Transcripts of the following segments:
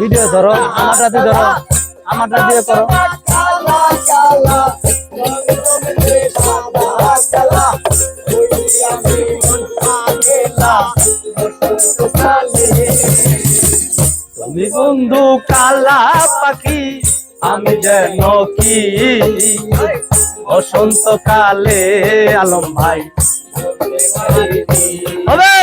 Video ধরো, আমারটা দিয়ে ধরো, আমারটা দিয়ে করো। তুমি বন্ধু কালা পাখি, আমি যেন কি বসন্ত কালে আলম ভাই। হবে?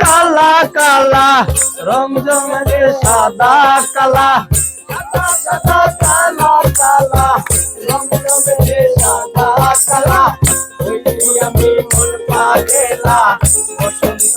কালা কালা রং জমে সাদা কালা। কালা কালা রং জমে সাদা কালা। আমি মন পাগেলা বসন্ত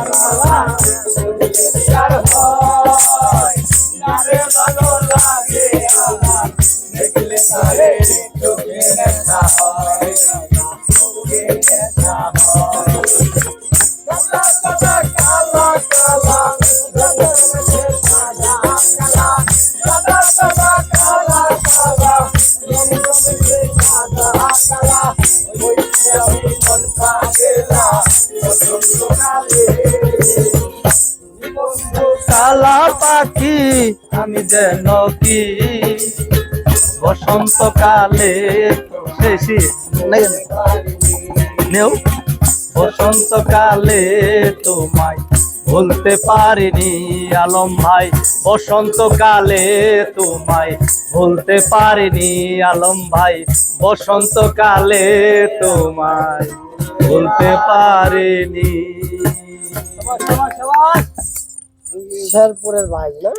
কালা পাখি আমি যেন কি? বসন্ত কালে শেষি নেও বসন্ত কালে তোমায় ভুলতে পারিনি আলম ভাই বসন্তকালে তোমায়। ভুলতে পারিনি আলম ভাই বসন্ত কালে তোমায়। ভুলতে পারিনি। শেরপুরের ভাই না?